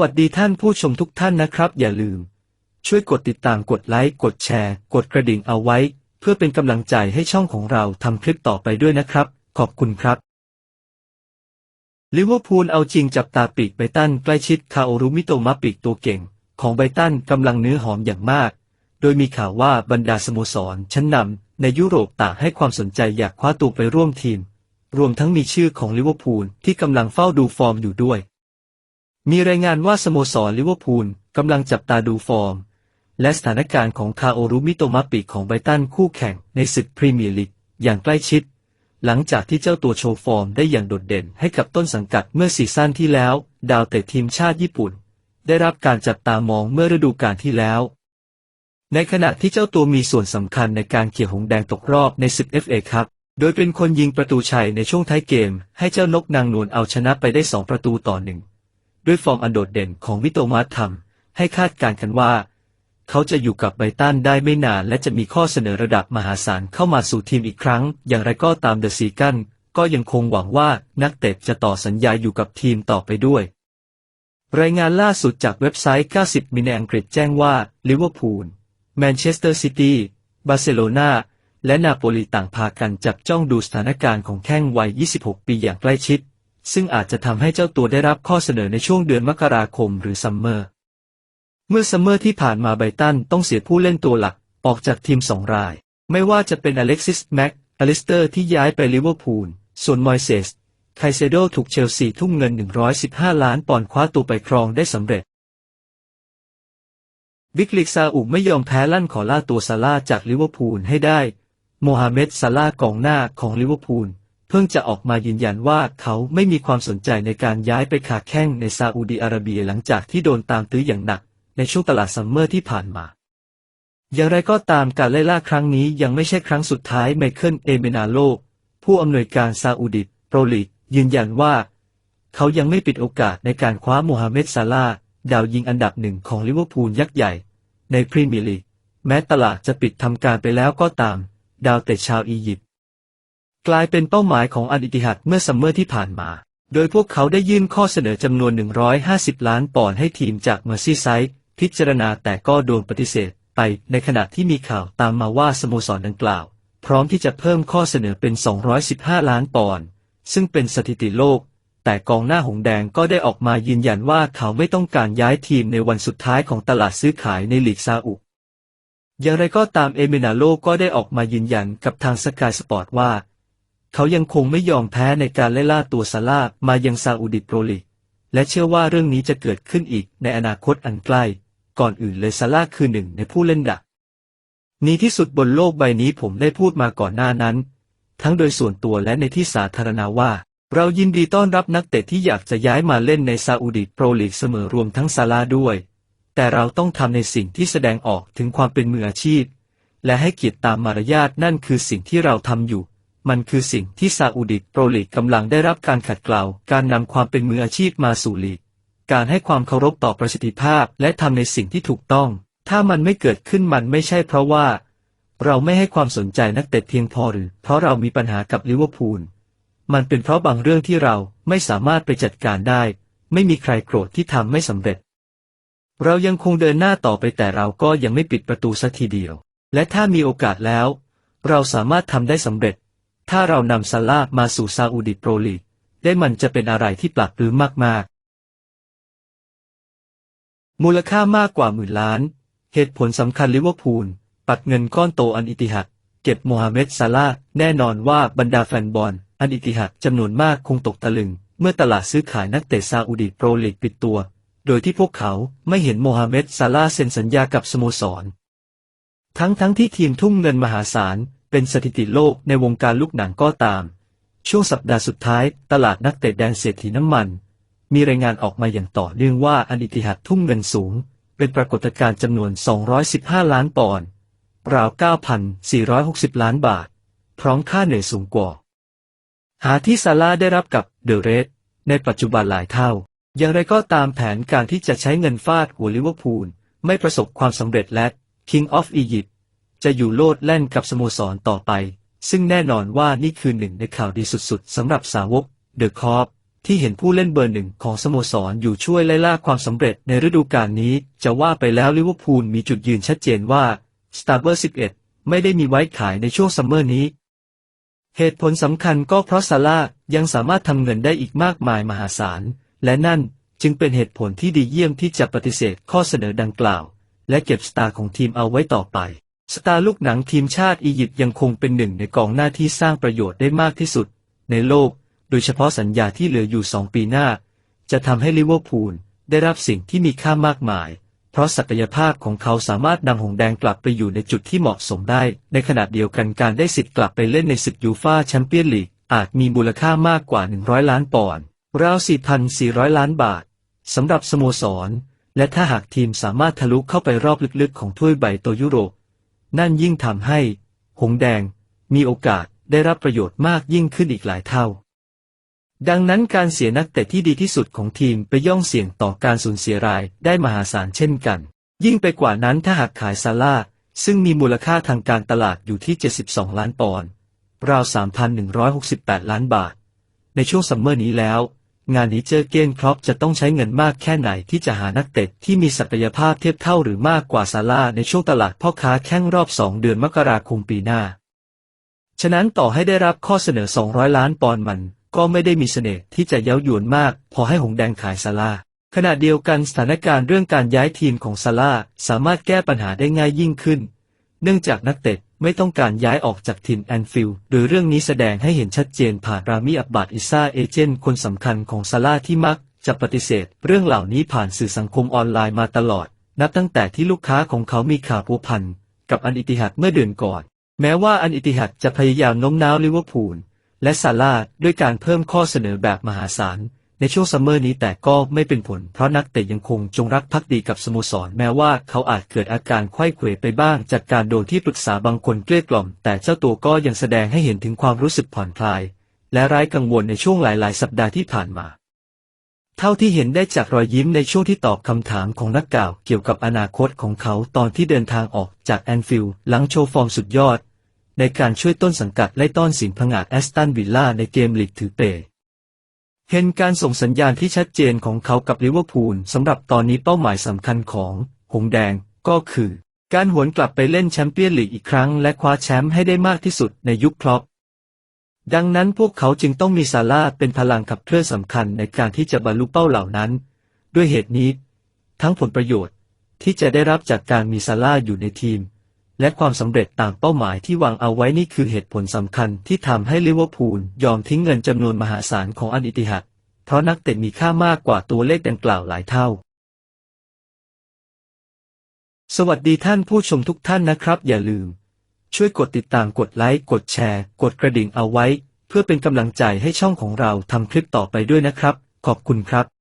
วัสดีท่านผู้ชมทุกท่านนะครับ อย่าลืม ช่วยกดติดตามกดไลค์กดแชร์ กดกระดิ่งเอาไว้ เพื่อเป็นกำลังใจให้ช่องของเราทำคลิปต่อไปด้วยนะครับ ขอบคุณครับลิเวอร์พูลเอาจริงจับตาปีกไบตันใกล้ชิดคาโอรุมิโตมะปีกตัวเก่ง ของไบตันกำลังเนื้อหอมอย่างมาก โดยมีข่าวว่าบรรดาสโมสร ชั้นนำในยุโรปต่างให้ความสนใจอยากคว้าตัวไปร่วมทีม รวมทั้งมีชื่อของลิเวอร์พูลที่กำลังเฝ้าดูฟอร์มอยู่ด้วย มีรายงานว่าสโมสรลิเวอร์พูลกำลังจับตาดูฟอร์ม และสถานการณ์ของคาโอรุมิโตมะปีกของไบตันคู่แข่งในศึกพรีเมียร์ลีกอย่างใกล้ชิด หลังจากที่เจ้าตัวโชว์ฟอร์มได้อย่างโดดเด่นให้กับต้นสังกัดเมื่อซีซั่นที่แล้ว ดาวเตะทีมชาติญี่ปุ่น ได้รับการจับตามองเมื่อฤดูกาลที่แล้ว ในขณะที่เจ้าตัวมีส่วนสำคัญในการเขี่ยหงแดงตกรอบในศึก FA ครับโดยเป็นคนยิงประตูชัยในช่วงท้ายเกม ให้เจ้านกนางนวลเอาชนะไปได้สองประตูต่อหนึ่ง ด้วยฟอร์มอันโดดเด่นของวิโตมาสทำให้คาดการณ์กันว่า เขาจะอยู่กับไบตันได้ไม่นานและจะมีข้อเสนอระดับมหาศาลเข้ามาสู่ทีมอีกครั้ง อย่างไรก็ตามเดอะซีกันก็ยังคงหวังว่านักเตะจะต่อสัญญาอยู่กับทีมต่อไปด้วย รายงานล่าสุดจากเว็บไซต์ 90 มินในอังกฤษแจ้งว่าลิเวอร์พูลแมนเชสเตอร์ซิตี้บาร์เซโลนาและนาโปลีต่างพากันจับจ้องดูสถานการณ์ของแข้งวัย 26 ปีอย่างใกล้ชิด ซึ่งอาจจะทำให้เจ้าตัวได้รับข้อเสนอในช่วงเดือนมกราคมหรือซัมเมอร์ เมื่อซัมเมอร์ที่ผ่านมาไบตันต้องเสียผู้เล่นตัวหลักออกจากทีมสองราย ไม่ว่าจะเป็นอเล็กซิสแม็กอลิสเตอร์ที่ย้ายไปลิเวอร์พูล ส่วนมอยเซส ไคเซโดถูกเชลซีทุ่มเงิน 115 ล้านปอนด์คว้าตัวไปครองได้สำเร็จวิกลิกซาอุไม่ยอมแพ้ลั่นขอล่าตัวซาร่าจากลิเวอร์พูลให้ได้ โมฮัมเหม็ดซาร่ากองหน้าของลิเวอร์พูล พิ่งจะออกมายืนยันว่าเขาไม่มีความสนใจในการย้ายไปขาแข้งในซาอุดีอาระเบียหลังจากที่โดนตามตื้ออย่างหนัก ในช่วงตลาดซัมเมอร์ที่ผ่านมา อย่างไรก็ตามการไล่ล่าครั้งนี้ยังไม่ใช่ครั้งสุดท้ายไมเคิลเอเมนาโล ผู้อำนวยการซาอุดิโปรลีกยืนยันว่า เขายังไม่ปิดโอกาสในการคว้าโมฮัมเหม็ดซาร่าดาวยิงอันดับหนึ่งของลิเวอร์พูลยักษ์ใหญ่ ในพรีเมียร์ลีกแม้ตลาดจะปิดทำการไปแล้วก็ตาม ดาวเตะชาวอียิปต์ กลายเป็นเป้าหมายของอันอิติฮัดเมื่อซัมเมอร์ที่ผ่านมา โดยพวกเขาได้ยื่นข้อเสนอจำนวน 150 ล้านปอนด์ให้ทีมจากเมอร์ซีไซด์พิจารณาแต่ก็โดนปฏิเสธไปในขณะที่มีข่าวตามมาว่าสโมสรดังกล่าว พร้อมที่จะเพิ่มข้อเสนอเป็น 215 ล้านปอนด์ซึ่งเป็นสถิติโลก แต่กองหน้าหงแดงก็ได้ออกมายืนยันว่าเขาไม่ต้องการย้ายทีมในวันสุดท้ายของตลาดซื้อขายในลีกซาอุอย่างไรก็ตามเอเมนาโลก็ได้ออกมายืนยันกับทางสกายสปอร์ตว่า เขายังคงไม่ยอมแพ้ในการไล่ล่าตัวซาร่ามายังซาอุดิโปรลีกและเชื่อว่าเรื่องนี้จะเกิดขึ้นอีกในอนาคตอันใกล้ ก่อนอื่นเลยซาร่าคือหนึ่งในผู้เล่นดักนี้ที่สุดบนโลกใบนี้ผมได้พูดมาก่อนหน้านั้น ทั้งโดยส่วนตัวและในที่สาธารณะว่า เรายินดีต้อนรับนักเตะที่อยากจะย้ายมาเล่นในซาอุดิโปรลีกเสมอรวมทั้งซาร่าด้วย แต่เราต้องทำในสิ่งที่แสดงออกถึงความเป็นมืออาชีพ และให้เกียรติตามมารยาทนั่นคือสิ่งที่เราทำอยู่ มันคือสิ่งที่ซาอุดิโปรลีกกำลังได้รับการขัดเกลาการนำความเป็นมืออาชีพมาสู่ลีก การให้ความเคารพต่อประสิทธิภาพและทำในสิ่งที่ถูกต้อง ถ้ามันไม่เกิดขึ้นมันไม่ใช่เพราะว่า เราไม่ให้ความสนใจนักเตะเพียงพอหรือ เพราะเรามีปัญหากับลิเวอร์พูล มันเป็นเพราะบางเรื่องที่เราไม่สามารถไปจัดการได้ ไม่มีใครโกรธที่ทำไม่สำเร็จ เรายังคงเดินหน้าต่อไปแต่เราก็ยังไม่ปิดประตูสักทีเดียว และถ้ามีโอกาสแล้ว เราสามารถทำได้สำเร็จ ถ้าเรานำซาร่าห์มาสู่ซาอุดิโปรลีกได้มันจะเป็นอะไรที่ปลักปลื้มมากๆ มูลค่ามากกว่าหมื่นล้าน เหตุผลสำคัญลิเวอร์พูล ปัดเงินก้อนโตอันอิติฮัดเก็บโมฮัมเหม็ดซาร่าห์แน่นอนว่าบรรดาแฟนบอล อันอิติฮัดจำนวนมากคงตกตะลึง เมื่อตลาดซื้อขายนักเตะซาอุดิโปรลีกปิดตัว โดยที่พวกเขาไม่เห็นโมฮัมเหม็ดซาร่าห์เซ็นสัญญากับสโมสร ทั้งทั้งที่ทีมทุ่มเงินมหาศาล เป็นสถิติโลกในวงการลูกหนังก็ตาม ช่วงสัปดาห์สุดท้ายตลาดนักเตะแดนเศรษฐีน้ำมัน มีรายงานออกมาอย่างต่อเนื่องว่าอันอิติฮัดทุ่มเงินสูง เป็นปรากฏการณ์จำนวน 215 ล้านปอนด์ราว 9,460 ล้านบาท พร้อมค่าเหนื่อยสูงกว่า หาที่ซาร่าได้รับกับเดอะเรดในปัจจุบันหลายเท่า อย่างไรก็ตามแผนการที่จะใช้เงินฟาดหัวลิเวอร์พูล ไม่ประสบความสำเร็จและ King of Egypt จะอยู่โลดแล่นกับสโมสรต่อไป ซึ่งแน่นอนว่านี่คือหนึ่งในข่าวดีสุดๆสำหรับสาวกเดอะคอปที่เห็นผู้เล่นเบอร์หนึ่งของสโมสรอยู่ช่วยไล่ล่าความสำเร็จในฤดูกาลนี้ จะว่าไปแล้วลิเวอร์พูลมีจุดยืนชัดเจนว่าสตาร์เบอร์ 11 ไม่ได้มีไว้ขายในช่วงซัมเมอร์นี้ เหตุผลสำคัญก็เพราะซาร่ายังสามารถทำเงินได้อีกมากมายมหาศาล และนั่นจึงเป็นเหตุผลที่ดีเยี่ยมที่จะปฏิเสธข้อเสนอดังกล่าว และเก็บสตาร์ของทีมเอาไว้ต่อไป สตาร์ลูกหนังทีมชาติอียิปต์ยังคงเป็นหนึ่งในกองหน้าที่สร้างประโยชน์ได้มากที่สุด ในโลก โดยเฉพาะสัญญาที่เหลืออยู่สองปีหน้า จะทำให้ลิเวอร์พูลได้รับสิ่งที่มีค่ามากมาย เพราะศักยภาพของเขาสามารถนำหงส์แดงกลับไปอยู่ในจุดที่เหมาะสมได้ ในขณะเดียวกันการได้สิทธิ์กลับไปเล่นในศึกยูฟ่าแชมเปี้ยนลีกอาจมีมูลค่ามากกว่า 100 ล้านปอนด์ราว 4,400 ล้านบาทสำหรับสโมสร และถ้าหากทีมสามารถทะลุเข้าไปรอบลึกๆ ของถ้วยใบโตยุโรป นั่นยิ่งทำให้ หงแดง มีโอกาสได้รับประโยชน์มากยิ่งขึ้นอีกหลายเท่า ดังนั้นการเสียนักเตะที่ดีที่สุดของทีมไปย่อมเสี่ยงต่อการสูญเสียรายได้มหาศาลเช่นกัน ยิ่งไปกว่านั้นถ้าหากขายซาร่าซึ่งมีมูลค่าทางการตลาดอยู่ที่ 72 ล้านปอนด์ราว 3,168 ล้านบาท ในช่วงซัมเมอร์นี้แล้ว งานนี้เจอเกนครอปจะต้องใช้เงินมากแค่ไหนที่จะหานักเตะที่มีศักยภาพเทียบเท่าหรือมากกว่าซาร่าในช่วงตลาดพ่อค้าแข้งรอบ 2 เดือนมกราคมปีหน้า ฉะนั้นต่อให้ได้รับข้อเสนอ 200 ล้านปอนด์มัน ก็ไม่ได้มีเสน่ห์ที่จะเย้ายวนมาก พอให้หงแดงขายซาร่าขณะเดียวกันสถานการณ์เรื่องการย้ายทีมของซาร่าสามารถแก้ปัญหาได้ง่ายยิ่งขึ้น เนื่องจากนักเตะ ไม่ต้องการย้ายออกจากทีมแอนฟิลด์โดยเรื่องนี้แสดงให้เห็นชัดเจนผ่านรามิอับบาดอิซาเอเจนต์คนสำคัญของซาร่าที่มักจะปฏิเสธ เรื่องเหล่านี้ผ่านสื่อสังคมออนไลน์มาตลอด นับตั้งแต่ที่ลูกค้าของเขามีข่าวพัวพันกับอันอิติฮัดเมื่อเดือนก่อน แม้ว่าอันอิติฮัดจะพยายามโน้มน้าวลิเวอร์พูลและซาร่าด้วยการเพิ่มข้อเสนอแบบมหาศาล ในช่วงซัมเมอร์นี้แต่ก็ไม่เป็นผล เพราะนักเตะยังคงจงรักภักดีกับสโมสร แม้ว่าเขาอาจเกิดอาการไข้เขวไปบ้าง จากการโดนที่ปรึกษาบางคนเกลี้ยกล่อม แต่เจ้าตัวก็ยังแสดงให้เห็นถึงความรู้สึกผ่อนคลาย และไร้กังวลในช่วงหลายๆ สัปดาห์ที่ผ่านมา เท่าที่เห็นได้จากรอยยิ้มในช่วงที่ตอบคำถามของนักข่าวเกี่ยวกับอนาคตของเขาตอนที่เดินทางออกจากแอนฟิลด์หลังโชว์ฟอร์มสุดยอด ในการช่วยต้นสังกัดไล่ต้อนสิงห์ผงาดแอสตันวิลล่าในเกมลีกถือเป เห็นการส่งสัญญาณที่ชัดเจนของเขากับลิเวอร์พูลสำหรับตอนนี้เป้าหมายสำคัญของหงแดงก็คือ การหวนกลับไปเล่นแชมเปี้ยนลีกอีกครั้งและคว้าแชมป์ให้ได้มากที่สุดในยุคครอปดังนั้นพวกเขาจึงต้องมีซาร่าเป็นพลังขับเคลื่อนสำคัญในการที่จะบรรลุเป้าเหล่านั้น ด้วยเหตุนี้ ทั้งผลประโยชน์ที่จะได้รับจากการมีซาร่าอยู่ในทีม และความสำเร็จตามเป้าหมายที่วางเอาไว้นี่คือเหตุผลสำคัญที่ทำให้ลิเวอร์พูลยอมทิ้งเงินจำนวนมหาศาลของอันอิติฮัดเพราะนักเตะมีค่ามากกว่าตัวเลขดังกล่าวหลายเท่า สวัสดีท่านผู้ชมทุกท่านนะครับ อย่าลืม ช่วยกดติดตามกดไลค์กดแชร์ กดกระดิ่งเอาไว้ เพื่อเป็นกำลังใจให้ช่องของเราทำคลิปต่อไปด้วยนะครับ ขอบคุณครับ